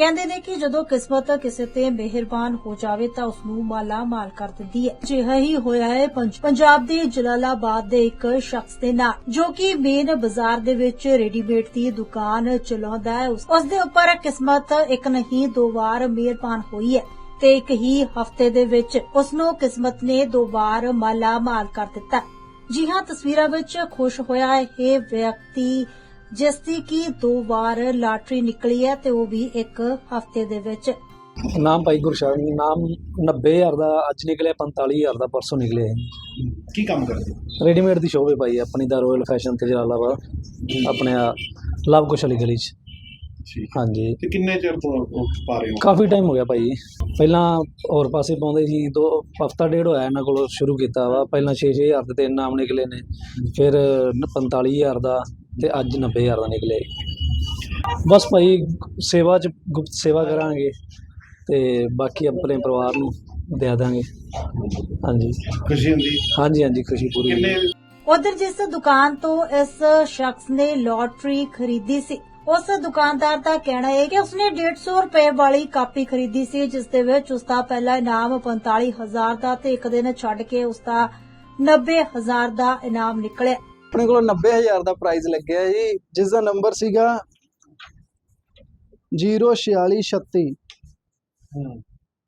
ਕਹਿੰਦੇ ਨੇ ਕਿ ਜਦੋਂ ਕਿਸਮਤ ਕਿਸੇ ਤੇ ਮਿਹਰਬਾਨ ਹੋ ਜਾਵੇ ਤਾਂ ਉਸ ਨੂੰ ਮਾਲਾ ਮਾਲ ਕਰ ਦਿੰਦੀ ਹੈ। ਅਜਿਹਾ ਹੀ ਹੋਇਆ ਹੈ ਪੰਜਾਬ ਦੇ ਜਲਾਲਾਬਾਦ ਦੇ ਇੱਕ ਸ਼ਖਸ ਦੇ ਨਾਲ, ਜੋ ਕਿ ਮੇਨ ਬਾਜ਼ਾਰ ਦੇ ਵਿੱਚ ਰੈਡੀਮੇਡ ਦੀ ਦੁਕਾਨ ਚਲਾਉਂਦਾ ਹੈ। ਉਸ ਉਸ ਦੇ ਉੱਪਰ ਕਿਸਮਤ ਇੱਕ ਨਹੀਂ, ਦੋ ਵਾਰ ਮਿਹਰਬਾਨ ਹੋਈ ਹੈ ਤੇ ਇੱਕ ਹੀ ਹਫ਼ਤੇ ਦੇ ਵਿੱਚ ਉਸ ਨੂੰ ਕਿਸਮਤ ਨੇ ਦੋ ਵਾਰ ਮਾਲਾ ਮਾਲ ਕਰ ਦਿੱਤਾ। ਜੀ ਹਾਂ ਤਸਵੀਰਾਂ ਵਿੱਚ ਖੁਸ਼ ਹੋਇਆ ਇਹ ਵਿਅਕਤੀ ਜਿਸ ਦੀ ਕੀ ਦੋ ਵਾਰ ਲਾਟਰੀ ਨਿਕਲੀ ਹੈ ਤੇ ਉਹ ਵੀ ਇੱਕ ਹਫ਼ਤੇ ਦੇ ਵਿੱਚ। ਨਾਮ ਭਾਈ ਗੁਰਸ਼ਰਨ ਨਾਮ 90000 ਦਾ ਅੱਜ ਨਿਕਲਿਆ 45000 ਦਾ ਪਰਸੋਂ ਨਿਕਲਿਆ ਕੀ ਕੰਮ ਕਰਦੇ? ਹੋ? ਰੈਡੀਮੇਡ ਦੀ ਸ਼ੋਅ ਹੈ ਭਾਈ ਆਪਣੀ ਦਾ ਰੋਇਲ ਫੈਸ਼ਨ ਤੇ ਜਲਾਲਾਬਾਦ ਆਪਣੇ ਆ ਲਵ ਕੁਸ਼ ਵਾਲੀ ਗਲੀ 'ਚ। ਠੀਕ। ਹਾਂਜੀ। ਤੇ ਕਿੰਨੇ ਚਿਰ ਤੋਂ ਪਾ ਰਹੇ ਹੋ? ਕਾਫੀ ਟਾਈਮ ਹੋ ਗਿਆ ਭਾਈ। ਪਹਿਲਾਂ ਹੋਰ ਪਾਸੇ ਪਾਉਂਦੇ ਸੀ ਦੋ ਹਫਤਾ ਡੇਢ ਹੋਇਆ ਇਹਨਾਂ ਕੋਲ ਸ਼ੁਰੂ ਕੀਤਾ ਵਾ। ਪਹਿਲਾਂ 6-6000 ਦੇ ਤਿੰਨ ਨਾਮ ਨਿਕਲੇ ਨੇ। ਫਿਰ 45000 ਦਾ ਤੇ ਅੱਜ 90000 ਦਾ ਨਿਕਲਿਆ ਬਸ ਭਾਈ ਸੇਵਾ ਚ ਗੁਪਤ ਸੇਵਾ ਕਰਾਂਗੇ ਤੇ ਬਾਕੀ ਆਪਣੇ ਪਰਿਵਾਰ ਨੂੰ ਦੇ ਦਾਂਗੇ। ਹਾਂਜੀ। ਖੁਸ਼ੀ ਹੁੰਦੀ? ਹਾਂਜੀ ਹਾਂਜੀ ਖੁਸ਼ੀ ਪੂਰੀ ਕਿੰਨੇ ਉਧਰ ਜਿਸ ਦੁਕਾਨ ਤੋਂ ਇਸ ਸ਼ਖਸ ਨੇ ਲੋਟਰੀ ਖਰੀਦੀ ਸੀ ਉਸ ਦੁਕਾਨਦਾਰ ਦਾ ਕਹਿਣਾ ਹੈ ਕਿ ਉਸਨੇ 150 ਰੁਪਏ ਵਾਲੀ ਕਾਪੀ ਖਰੀਦੀ ਸੀ ਜਿਸ ਦੇ ਵਿੱਚ ਉਸਦਾ ਪਹਿਲਾ ਇਨਾਮ 45000 ਦਾ ਤੇ ਇੱਕ ਦਿਨ ਛੱਡ ਕੇ ਉਸਦਾ 90000 ਦਾ ਇਨਾਮ ਨਿਕਲਿਆ। ਆਪਣੇ ਕੋਲ 90000 ਦਾ ਪ੍ਰਾਈਜ਼ ਲੱਗਿਆ ਜੀ ਜਿਸ ਦਾ ਨੰਬਰ ਸੀਗਾ 04636 ਹੂੰ।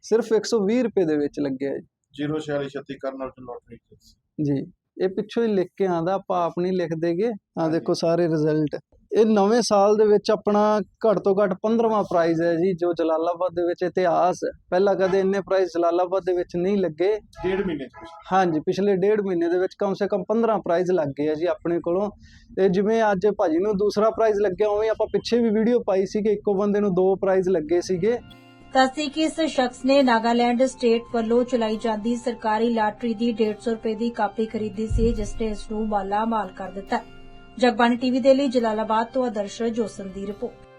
ਸਿਰਫ 120 ਰੁਪਏ ਦੇ ਵਿੱਚ ਲੱਗਿਆ 04636 ਕਰਨਲ ਲੋਟਰੀ ਜੀ ਜੀ ਇਹ ਪਿੱਛੋਂ ਹੀ ਲਿਖ ਕੇ ਆਂਦਾ ਆਪਾਂ ਆਪ ਨਹੀਂ ਲਿਖ ਦੇਗੇ ਆ ਦੇਖੋ ਸਾਰੇ ਰਿਜ਼ਲਟ ਇਹ ਨਵੇਂ ਸਾਲ ਦੇ ਵਿੱਚ ਆਪਣਾ ਘੱਟ ਤੋਂ ਘੱਟ 15ਵਾਂ ਪ੍ਰਾਈਜ਼ ਹੈ ਜੀ ਜੋ ਜਲਾਲਾਬਾਦ ਦੇ ਵਿੱਚ ਇਤਿਹਾਸ ਹੈ। ਪਹਿਲਾਂ ਕਦੇ ਇੰਨੇ ਪ੍ਰਾਈਜ਼ ਜਲਾਲਾਬਾਦ ਦੇ ਵਿੱਚ ਨਹੀਂ ਲੱਗੇ। ਡੇਢ ਮਹੀਨੇ ਚ। ਹਾਂਜੀ ਪਿਛਲੇ ਡੇਢ ਮਹੀਨੇ ਦੇ ਵਿੱਚ ਕਮ ਸੇ ਕਮ 15 ਪ੍ਰਾਈਜ਼ ਲੱਗ ਗਏ ਆ ਜੀ ਆਪਣੇ ਕੋਲੋਂ। ਤੇ ਜਿਵੇਂ ਅੱਜ ਭਾਜੀ ਨੂੰ ਦੂਸਰਾ ਪ੍ਰਾਈਜ਼ ਲੱਗਿਆ ਉਵੇਂ ਆਪਾਂ ਪਿੱਛੇ ਵੀ ਵੀਡੀਓ ਪਾਈ ਸੀ ਕਿ ਇੱਕੋ ਬੰਦੇ ਨੂੰ ਦੋ ਪ੍ਰਾਈਜ਼ ਲੱਗੇ ਸੀਗੇ। ਦੱਸਦੀ ਕਿ ਇਸ ਸ਼ਖਸ ਨੇ ਨਾਗਾਲੈਂਡ ਸਟੇਟ ਵੱਲੋਂ ਚਲਾਈ ਜਾਂਦੀ ਸਰਕਾਰੀ ਲਾਟਰੀ ਦੀ 150 ਰੁਪਏ ਦੀ ਕਾਪੀ ਖਰੀਦੀ ਸੀ ਜਿਸ ਨੇ ਇਸ ਨੂੰ ਮਾਲਾ ਮਾਲ ਕਰ ਦਿੱਤਾ। ਜਗਬਾਣੀ ਟੀਵੀ ਦੇ ਲਈ ਜਲਾਲਾਬਾਦ ਤੋਂ ਆਦਰਸ਼ ਜੋਸਨ ਦੀ ਰਿਪੋਰਟ।